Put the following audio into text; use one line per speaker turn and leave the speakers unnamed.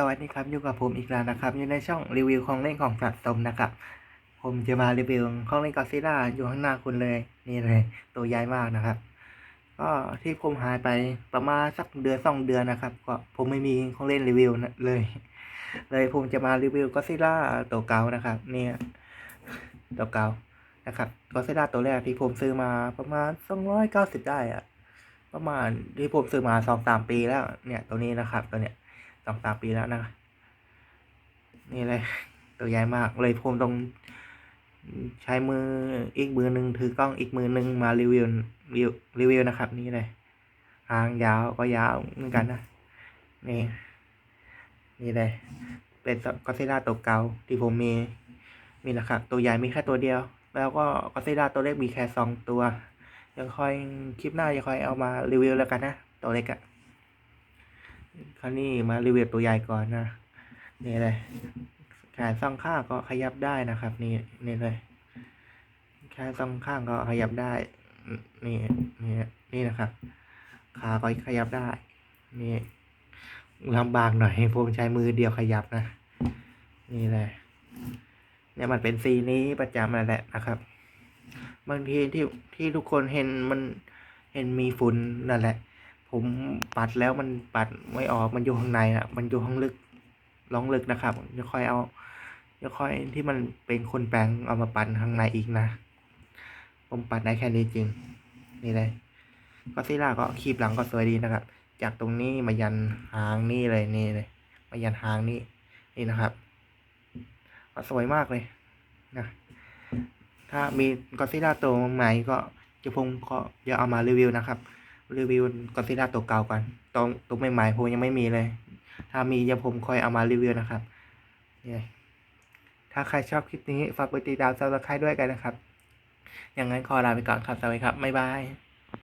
สวัสดีครับอยู่กับผมอีกแล้วนะครับ อยู่ในช่องรีวิวของเล่นของสะสมนะครับ ผมจะมารีวิวของเล่นกอซิล่าอยู่ข้างหน้าคุณเลยนี่เลย ตัวใหญ่มากนะครับ ก็ที่ผมหายไปประมาณสักเดือนสองเดือนนะครับ ก็ผมไม่มีของเล่นรีวิวนะเลย เลยผมจะมารีวิวกอซิล่าตัวเก่านะครับ เนี่ยตัวเก่านะครับกอซิล่าตัวแรกที่ผมซื้อมาประมาณสองร้อยเก้าสิบได้อะประมาณที่ผมซื้อมาสองสามปีแล้วเนี่ยตัวนี้นะครับตัวเนี้ย องสามปีแล้วนะนี่เลยตัวใหญ่มากเลยผมต้องใช้มืออีกมือหนึ่งถือกล้องอีกมือหนึ่งมารีวิวรีวิวนะครับ นี่เลยหางยาวก็ยาวเหมือนกันนะนี่นี่เลยเป็นกอซิล่าตัวเก่าที่ผมมีมีนะครับตัวใหญ่มีแค่ตัวเดียว แล้วก็กอซิล่าตัวเล็กมีแค่สองตัวยังค่อยคลิปหน้าจะค่อยเอามารีวิวแล้วกันนะตัวเล็กอะ คราวนี้มารีวิวตัวใหญ่ก่อนนะ นี่เลยแขนสองข้างก็ขยับได้นะครับ นี่นี่เลยแขนสองข้างก็ขยับได้ นี่นี่นี่นะครับ ขาก็ขยับได้ นี่ลำบากหน่อยผมใช้มือเดียวขยับนะ นี่เลยเนี่ยมันเป็นสีนี้ประจำนั่นแหละนะครับ บางทีที่ที่ทุกคนเห็นมันเห็นมีฝุ่นนั่นแหละ ผมปัดแล้วมันปัดไม่ออกมันอยู่ข้างในอะ มันอยู่ข้างลึกล่องลึกนะครับจะค่อยเอาจะค่อยที่มันเป็นคนแปลงเอามาปั่นข้างในอีกนะ ผมปัดได้แค่นี้จริง นี่เลยก็ซิล่าก็คีบหลังก็สวยดีนะครับ จากตรงนี้มายันหางนี่เลยนี่เลย มายันหางนี่นี่นะครับก็สวยมากเลยนะถ้ามีก็ซิล่าตัวใหม่ก็จะพงก็จะเอามารีวิวนะครับ รีวิวกอซิล่าตัวเก่าก่อนตรงตัวใหม่ๆผมยังไม่มีเลย ถ้ามีจะผมค่อยเอามารีวิวนะครับนี่ถ้าใครชอบคลิปนี้ฝากกดติดตามซับสไครต์ด้วยกันนะครับ อย่างนั้นขอลาไปก่อนครับสวัสดีครับบ๊ายบาย